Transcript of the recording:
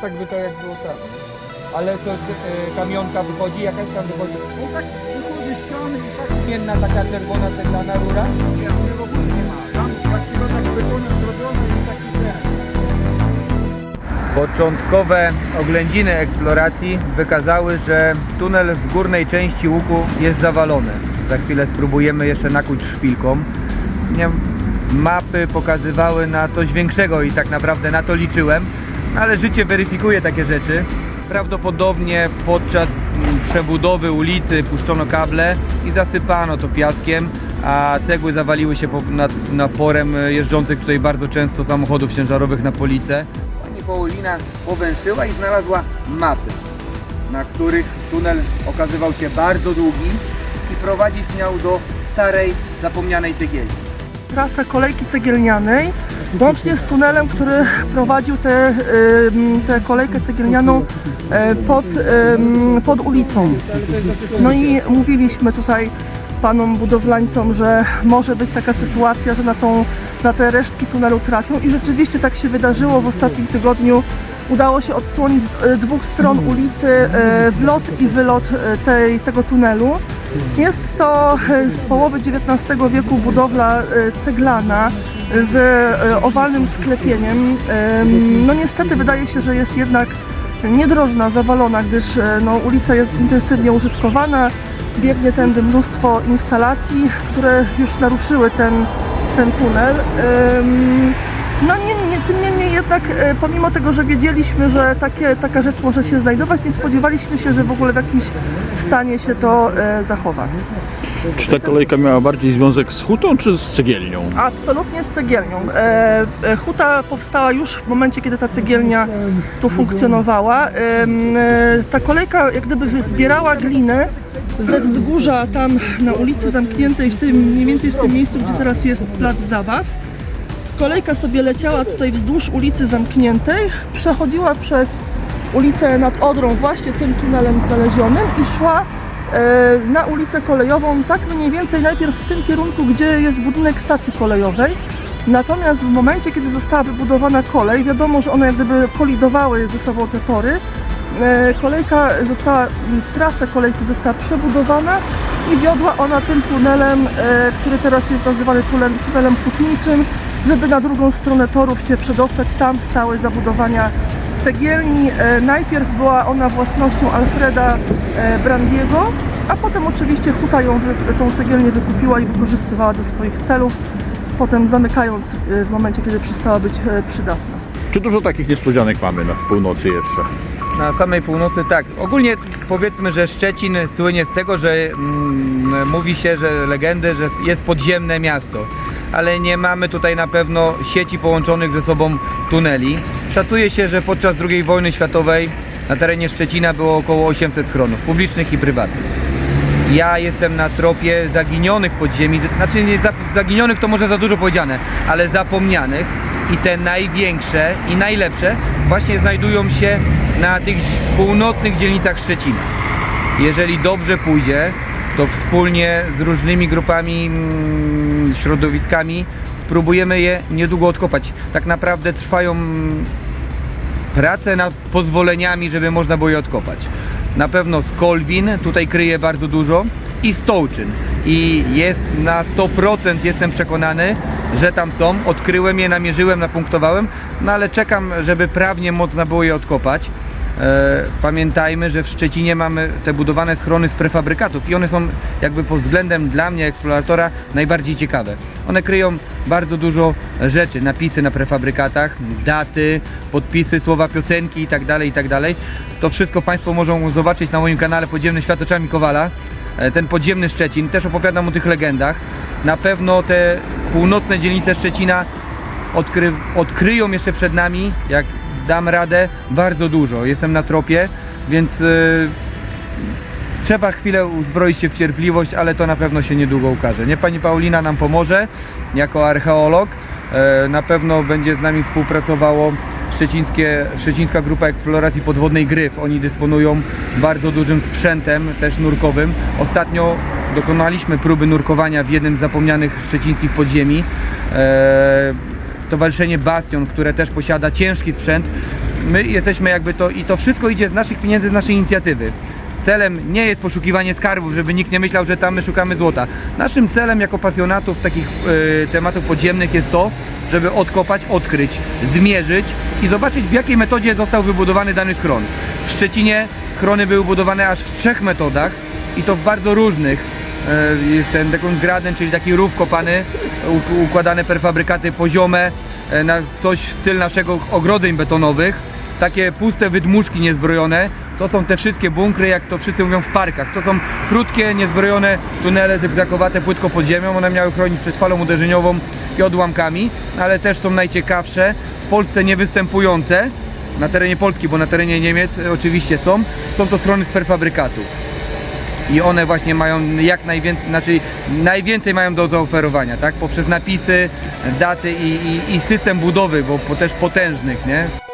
tak by to jak było tam. Ale to y, kamionka wychodzi, jakaś tam wychodzi. No tak wychodzi z ściany tak Zmienna taka czerwona ceglana rura. nie, nie w ogóle nie ma. Tam takiego tak betonem zrobione i taki ten. Początkowe oględziny eksploracji wykazały, że tunel w górnej części łuku jest zawalony. Za chwilę spróbujemy jeszcze nakuć szpilką. Nie, mapy pokazywały na coś większego i tak naprawdę na to liczyłem, ale życie weryfikuje takie rzeczy. Prawdopodobnie podczas przebudowy ulicy puszczono kable i zasypano to piaskiem, a cegły zawaliły się nad naporem e, jeżdżących tutaj bardzo często samochodów ciężarowych na policę. Pani Paulina powęszyła i znalazła mapy, na których tunel okazywał się bardzo długi i prowadzić miał do starej, zapomnianej cegielni. trasę kolejki cegielnianej, łącznie z tunelem, który prowadził tę tę kolejkę cegielnianą e, pod, ym, pod ulicą. No i mówiliśmy tutaj panom budowlańcom, że może być taka sytuacja, że na, tą, na te resztki tunelu trafią i rzeczywiście tak się wydarzyło w ostatnim tygodniu. Udało się odsłonić z e, dwóch stron ulicy e, wlot i wylot e, tej, tego tunelu. Jest to e, z połowy XIX wieku budowla e, ceglana z e, owalnym sklepieniem. Em, No niestety wydaje się, że jest jednak niedrożna, zawalona, gdyż e, no, ulica jest intensywnie użytkowana. Biegnie tędy mnóstwo instalacji, które już naruszyły ten, ten tunel. No nie, tym niemniej jednak, e, pomimo tego, że wiedzieliśmy, że takie, taka rzecz może się znajdować, nie spodziewaliśmy się, że w ogóle w jakimś stanie się to e, zachowa. Czy ta kolejka miała bardziej związek z hutą czy z cegielnią? Absolutnie z cegielnią. E, huta powstała już w momencie, kiedy ta cegielnia tu funkcjonowała. Ta kolejka jak gdyby zbierała glinę ze wzgórza tam na ulicy zamkniętej, w tym, mniej więcej w tym miejscu, gdzie teraz jest plac zabaw. Kolejka sobie leciała tutaj wzdłuż ulicy zamkniętej, przechodziła przez ulicę nad Odrą, właśnie tym tunelem znalezionym i szła e, na ulicę kolejową, tak mniej więcej najpierw w tym kierunku, gdzie jest budynek stacji kolejowej. Natomiast w momencie, kiedy została wybudowana kolej, wiadomo, że one jak gdyby kolidowały ze sobą te tory. E, Kolejka została, trasa kolejki została przebudowana i wiodła ona tym tunelem, e, który teraz jest nazywany tunelem hutniczym, żeby na drugą stronę torów się przedostać. Tam stały zabudowania cegielni. E, Najpierw była ona własnością Alfreda e, Brandiego, a potem oczywiście Huta ją tą cegielnię wykupiła i wykorzystywała do swoich celów, potem zamykając e, w momencie, kiedy przestała być przydatna. Czy dużo takich niespodzianek mamy na północy jeszcze? Na samej północy tak. Ogólnie powiedzmy, że Szczecin słynie z tego, że mm, mówi się, że legendy, że jest podziemne miasto. Ale nie mamy tutaj na pewno sieci połączonych ze sobą tuneli. Szacuje się, że podczas II wojny światowej na terenie Szczecina było około 800 schronów, publicznych i prywatnych. Ja jestem na tropie zaginionych podziemi, znaczy nie za- zaginionych to może za dużo powiedziane, ale zapomnianych i te największe i najlepsze właśnie znajdują się na tych północnych dzielnicach Szczecina. Jeżeli dobrze pójdzie, to wspólnie z różnymi grupami, mm, środowiskami spróbujemy je niedługo odkopać. Tak naprawdę trwają prace nad pozwoleniami, żeby można było je odkopać. Na pewno Skolwin tutaj kryje bardzo dużo i Stołczyn. I jest na 100% jestem przekonany, że tam są. Odkryłem je, namierzyłem, napunktowałem, no ale czekam, żeby prawnie można było je odkopać. E, pamiętajmy, że w Szczecinie mamy te budowane schrony z prefabrykatów i one są jakby pod względem dla mnie, eksploratora, najbardziej ciekawe. One kryją bardzo dużo rzeczy, napisy na prefabrykatach, daty, podpisy, słowa piosenki itd., itd. To wszystko Państwo mogą zobaczyć na moim kanale Podziemny Świat oczami Kowala. E, Ten podziemny Szczecin, też opowiadam o tych legendach. Na pewno te północne dzielnice Szczecina odkry, odkryją jeszcze przed nami, jak dam radę, bardzo dużo. Jestem na tropie, więc y, trzeba chwilę uzbroić się w cierpliwość, ale to na pewno się niedługo ukaże. Nie pani Paulina nam pomoże jako archeolog. E, na pewno będzie z nami współpracowało Szczecińskie, Szczecińska Grupa Eksploracji Podwodnej Gryf. Oni dysponują bardzo dużym sprzętem, też nurkowym. Ostatnio dokonaliśmy próby nurkowania w jednym z zapomnianych szczecińskich podziemi. E, Stowarzyszenie Bastion, które też posiada ciężki sprzęt, my jesteśmy jakby to i to wszystko idzie z naszych pieniędzy, z naszej inicjatywy. Celem nie jest poszukiwanie skarbów, żeby nikt nie myślał, że tam my szukamy złota. Naszym celem jako pasjonatów takich e, tematów podziemnych jest to, żeby odkopać, odkryć, zmierzyć i zobaczyć w jakiej metodzie został wybudowany dany schron. W Szczecinie schrony były budowane aż w trzech metodach i to w bardzo różnych. E, Jest ten Deckungsgraden, czyli taki rów kopany, układane prefabrykaty poziome, e, na coś styl naszego ogrodzeń betonowych. Takie puste wydmuszki niezbrojone, to są te wszystkie bunkry, jak to wszyscy mówią w parkach. To są krótkie, niezbrojone tunele zygzakowate płytko pod ziemią. One miały chronić przed falą uderzeniową i odłamkami, ale też są najciekawsze, w Polsce niewystępujące, na terenie Polski, bo na terenie Niemiec e, oczywiście są, są to strony z prefabrykatów i one właśnie mają jak najwięcej, znaczy najwięcej mają do zaoferowania, tak? Poprzez napisy, daty i, i, i system budowy, bo, też potężnych, nie?